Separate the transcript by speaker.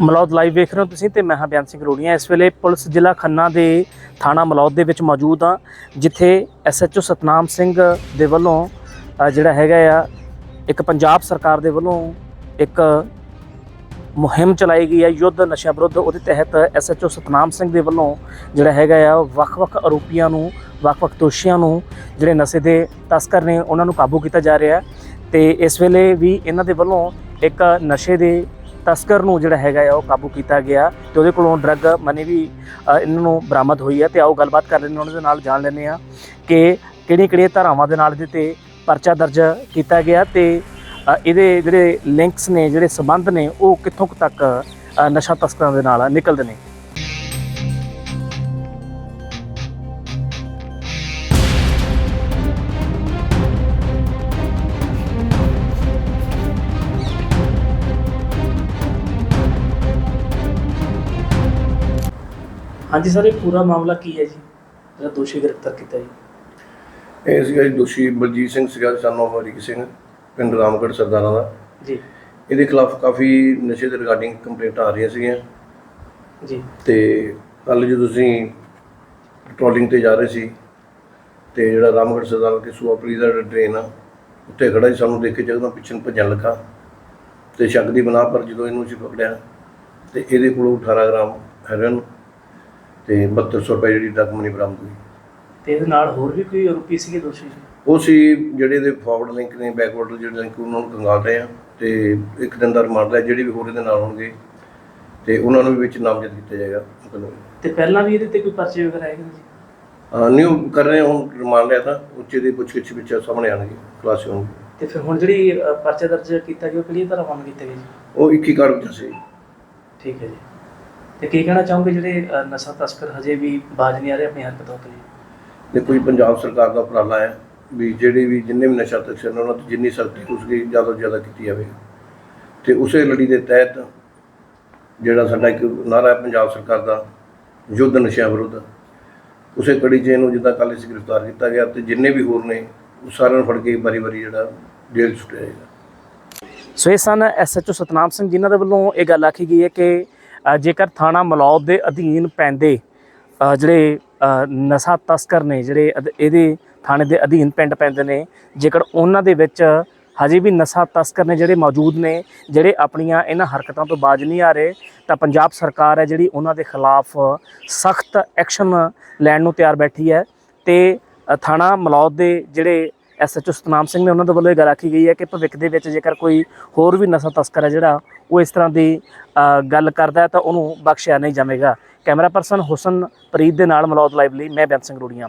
Speaker 1: Malaud live ਵੇਖ ਰਹੇ ਹੋ ਤੁਸੀਂ ਤੇ ਮੈਂ ਹਾਂ ਬਿਆਨ ਸਿੰਘ ਰੋੜੀਆਂ। ਇਸ ਵੇਲੇ ਪੁਲਿਸ ਜ਼ਿਲ੍ਹਾ ਖੰਨਾ ਦੇ ਥਾਣਾ ਮਲੌਦ ਦੇ ਵਿੱਚ ਮੌਜੂਦ ਹਾਂ, ਜਿੱਥੇ ਐਸਐਚਓ ਸਤਨਾਮ ਸਿੰਘ ਦੇ ਵੱਲੋਂ ਜਿਹੜਾ ਹੈਗਾ ਆ, ਇੱਕ ਪੰਜਾਬ ਸਰਕਾਰ ਦੇ ਵੱਲੋਂ ਇੱਕ ਮੁਹਿੰਮ ਚਲਾਈ ਗਈ ਹੈ ਯੁੱਧ ਨਸ਼ਾ ਵਿਰੁੱਧ। ਉਹਦੇ ਤਹਿਤ ਐਸਐਚਓ ਸਤਨਾਮ ਸਿੰਘ ਦੇ ਵੱਲੋਂ ਜਿਹੜਾ ਹੈਗਾ ਆ, ਵੱਖ-ਵੱਖ ਆਰੋਪੀਆਂ ਨੂੰ, ਵੱਖ-ਵੱਖ ਦੋਸ਼ੀਆਂ ਨੂੰ ਜਿਹੜੇ ਨਸ਼ੇ ਦੇ ਤਸਕਰ ਨੇ, ਉਹਨਾਂ ਨੂੰ ਕਾਬੂ ਕੀਤਾ ਜਾ ਰਿਹਾ ਹੈ। ਤੇ ਇਸ ਵੇਲੇ ਵੀ ਇਹਨਾਂ ਦੇ ਵੱਲੋਂ ਇੱਕ ਨਸ਼ੇ ਦੇ ਤਸਕਰ ਨੂੰ ਜਿਹੜਾ ਹੈਗਾ ਆ, ਉਹ ਕਾਬੂ ਕੀਤਾ ਗਿਆ ਤੇ ਉਹਦੇ ਕੋਲੋਂ ਡਰੱਗ ਮਨੀ ਵੀ ਇਹਨਾਂ ਨੂੰ ਬਰਾਮਦ ਹੋਈ ਹੈ ਤੇ ਆਓ ਗੱਲਬਾਤ ਕਰ ਲੈਂਦੇ ਹਾਂ, ਉਹਨਾਂ ਦੇ ਨਾਲ ਜਾਣ ਲੈਂਦੇ ਆ ਕਿ ਕਿਹੜੀਆਂ ਕਿਹੜੀਆਂ ਧਾਰਾਵਾਂ ਦੇ ਨਾਲ ਇਹਦੇ ਤੇ ਪਰਚਾ ਦਰਜ ਕੀਤਾ ਗਿਆ ਤੇ ਇਹਦੇ ਜਿਹੜੇ ਲਿੰਕਸ ਨੇ, ਜਿਹੜੇ ਸਬੰਧ ਨੇ, ਉਹ ਕਿੱਥੋਂ ਤੱਕ ਨਸ਼ਾ ਤਸਕਰਾਂ ਦੇ ਨਾਲ ਨਿਕਲਦੇ ਨੇ। ਹਾਂਜੀ ਸਰ ਇਹ ਪੂਰਾ ਮਾਮਲਾ ਕੀ ਹੈ ਜੀ? ਜਿਹੜਾ ਦੋਸ਼ੀ ਗ੍ਰਿਫਤਾਰ ਕੀਤਾ ਜੀ।
Speaker 2: ਇਹ ਸੀਗਾ ਜੀ ਦੋਸ਼ੀ ਬਲਜੀਤ ਸਿੰਘ ਸੀਗਾ ਸਾਨੂੰ ਅਮਰੀਕ ਸਿੰਘ ਪਿੰਡ ਰਾਮਗੜ੍ਹ ਸਰਦਾਰਾਂ ਦਾ।
Speaker 1: ਜੀ।
Speaker 2: ਇਹਦੇ ਖਿਲਾਫ ਕਾਫੀ ਨਸ਼ੇ ਦੇ ਰਿਗਾਰਡਿੰਗ ਕੰਪਲੇਂਟਾਂ ਆ ਰਹੀਆਂ ਸੀਗੀਆਂ।
Speaker 1: ਜੀ।
Speaker 2: ਤੇ ਕੱਲ ਜਦੋਂ ਅਸੀਂ ਪੈਟਰੋਲਿੰਗ ਤੇ ਜਾ ਰਹੇ ਸੀ ਤੇ ਜਿਹੜਾ ਰਾਮਗੜ੍ਹ ਸਰਦਾਰ ਕੇ ਸੁਆਪਰੀ ਦਾ ਟ੍ਰੇਨ ਆ ਉੱਤੇ ਖੜਾ ਸੀ ਸਾਨੂੰ ਦੇਖ ਕੇ ਜਦੋਂ ਪਿੱਛੇ ਨੂੰ ਭੱਜਣ ਲੱਗਾ। ਤੇ ਸ਼ੱਕ ਦੀ ਬਣਾ ਪਰ ਜਦੋਂ ਇਹਨੂੰ ਅਸੀਂ ਪਕੜਿਆ ਤੇ ਇਹਦੇ ਕੋਲੋਂ 18 ਗ੍ਰਾਮ ਹੈਰਨ ਤੇ 7200 ਰੁਪਏ ਜਿਹੜੀ ਡਰਗ ਮਨੀ ਬਰਾਮਦ ਹੋਈ।
Speaker 1: ਤੇ ਇਹਦੇ ਨਾਲ ਹੋਰ ਵੀ ਕੋਈ ਆਰੋਪੀ ਸੀਗੇ ਦੋਸ਼ੀ?
Speaker 2: ਉਹ ਸੀ ਜਿਹੜੇ ਦੇ ਫਾਰਵਰਡ ਲਿੰਕ ਨੇ ਬੈਕਵਰਡ ਜਿਹੜੇ ਲਿੰਕ ਉਹਨਾਂ ਨੂੰ ਕੰਗਾਲ ਰਹੇ ਆ ਤੇ ਇੱਕ ਦਿਨ ਦਾ ਰਿਮਾਂਡ ਲਿਆ ਜਿਹੜੀ ਵੀ ਹੋਰ ਇਹਦੇ ਨਾਲ ਹੋਣਗੇ ਤੇ ਉਹਨਾਂ ਨੂੰ ਵੀ ਵਿੱਚ ਨਾਮਜ਼ਦ ਕੀਤਾ ਜਾਏਗਾ।
Speaker 1: ਤੇ ਪਹਿਲਾਂ ਵੀ ਇਹਦੇ ਤੇ ਕੋਈ ਪਰਚੇ ਵਗੈਰਾ ਨੇ ਜੀ?
Speaker 2: ਨਿਊ ਕਰ ਰਹੇ ਹੁਣ ਰਿਮਾਂਡ ਲਿਆ ਤਾਂ ਉੱਚੇ ਦੇ ਪੁੱਛ ਗਿੱਛ ਵਿੱਚ ਸਾਹਮਣੇ ਆਣਗੇ ਖੁਲਾਸੇ ਹੋਣਗੇ
Speaker 1: ਤੇ ਫਿਰ ਹੁਣ ਜਿਹੜੀ ਪਰਚਾ ਦਰਜ ਕੀਤਾ ਗਿਆ ਉਹ ਕਿਹੜੀ ਧਾਰਾਵਾਂ ਨੂੰ ਕੀਤਾ ਗਿਆ ਜੀ?
Speaker 2: ਉਹ 21 ਕਾਰ ਵਿੱਚ ਸੀ।
Speaker 1: ਠੀਕ ਹੈ ਜੀ। ਤੇ ਕੀ ਕਹਿਣਾ ਚਾਹੋਗੇ ਜਿਹੜੇ ਅ, ਨਸ਼ਾ ਤਸਕਰ ਹਜੇ ਵੀ ਬਾਜ ਨਹੀਂ ਆ ਰਹੇ ਆਪਣੀ ਹਰਕਤਾਂ ਤੋਂ ਜੀ?
Speaker 2: ਤੇ ਕੋਈ ਪੰਜਾਬ ਸਰਕਾਰ ਦਾ ਉਪਰਾਲਾ ਹੈ ਵੀ ਜਿਹੜੇ ਵੀ ਜਿੰਨੇ ਵੀ ਨਸ਼ਾ ਤਸਕਰ ਨੇ ਉਹਨਾਂ ਤੋਂ ਜਿੰਨੀ ਸਖਤੀ ਹੋ ਸਕੇ ਜ਼ਿਆਦਾ ਤੋਂ ਜ਼ਿਆਦਾ ਕੀਤੀ ਜਾਵੇ। ਤੇ ਉਸੇ ਲੜੀ ਦੇ ਤਹਿਤ ਜਿਹੜਾ ਸਾਡਾ ਇੱਕ ਨਾਰਾ ਹੈ ਪੰਜਾਬ ਸਰਕਾਰ ਦਾ ਯੁੱਧ ਨਸ਼ਿਆਂ ਵਿਰੁੱਧ ਉਸੇ ਕੜੀ 'ਚ ਇਹਨੂੰ ਜਿੱਦਾਂ ਕੱਲ੍ਹ ਅਸੀਂ ਗ੍ਰਿਫਤਾਰ ਕੀਤਾ ਗਿਆ ਤੇ ਜਿੰਨੇ ਵੀ ਹੋਰ ਨੇ ਉਹ ਸਾਰਿਆਂ ਨੂੰ ਫੜ ਕੇ ਵਾਰੀ-ਵਾਰੀ ਜਿਹੜਾ ਜੇਲ੍ਹ 'ਚ ਸੁੱਟਿਆ ਜਾਏਗਾ
Speaker 1: ਸੋ ਇਹ ਸਨ ਐਸਐਚਓ ਸਤਨਾਮ ਸਿੰਘ ਜਿਨ੍ਹਾਂ ਦੇ ਵੱਲੋਂ ਇਹ ਗੱਲ ਆਖੀ ਗਈ ਹੈ ਕਿ ਜੇਕਰ ਥਾਣਾ ਮਲੌਦ ਦੇ ਅਧੀਨ ਪੈਂਦੇ ਜਿਹੜੇ ਨਸ਼ਾ ਤਸਕਰ ਨੇ, ਜਿਹੜੇ ਇਹਦੇ ਥਾਣੇ ਦੇ ਅਧੀਨ ਪਿੰਡ ਪੈਂਦੇ ਨੇ, ਜੇਕਰ ਉਹਨਾਂ ਦੇ ਵਿੱਚ ਹਜੇ ਵੀ ਨਸ਼ਾ ਤਸਕਰ ਨੇ ਜਿਹੜੇ ਮੌਜੂਦ ਨੇ, ਜਿਹੜੇ ਆਪਣੀਆਂ ਇਹਨਾਂ ਹਰਕਤਾਂ ਤੋਂ ਬਾਜ ਨਹੀਂ ਆ ਰਹੇ, ਤਾਂ ਪੰਜਾਬ ਸਰਕਾਰ ਹੈ ਜਿਹੜੀ ਉਹਨਾਂ ਦੇ ਖਿਲਾਫ ਸਖਤ ਐਕਸ਼ਨ ਲੈਣ ਨੂੰ ਤਿਆਰ ਬੈਠੀ ਹੈ ਤੇ ਥਾਣਾ ਮਲੌਦ ਦੇ ਜਿਹੜੇ ਐਸਐਚਓ ਸਤਨਾਮ ਸਿੰਘ ਨੇ ਉਹਨਾਂ ਦੇ ਵੱਲੋਂ ਇਹ ਗੱਲ ਆਖੀ ਗਈ ਹੈ ਕਿ ਭਵਿੱਖ ਦੇ ਵਿੱਚ ਜੇਕਰ ਕੋਈ ਹੋਰ ਵੀ ਨਸ਼ਾ ਤਸਕਰ ਹੈ ਜਿਹੜਾ ਉਹ ਇਸ ਤਰ੍ਹਾਂ ਦੀ ਗੱਲ ਕਰਦਾ ਤਾਂ ਉਹਨੂੰ ਬਖਸ਼ਿਆ ਨਹੀਂ ਜਾਵੇਗਾ। ਕੈਮਰਾ ਪਰਸਨ ਹੁਸਨ ਪ੍ਰੀਤ ਦੇ ਨਾਲ ਮਲੌਦ ਲਾਈਵ ਲਈ, ਮੈਂ ਬੈਂਤ ਸਿੰਘ ਰੂੜੀਆਂ।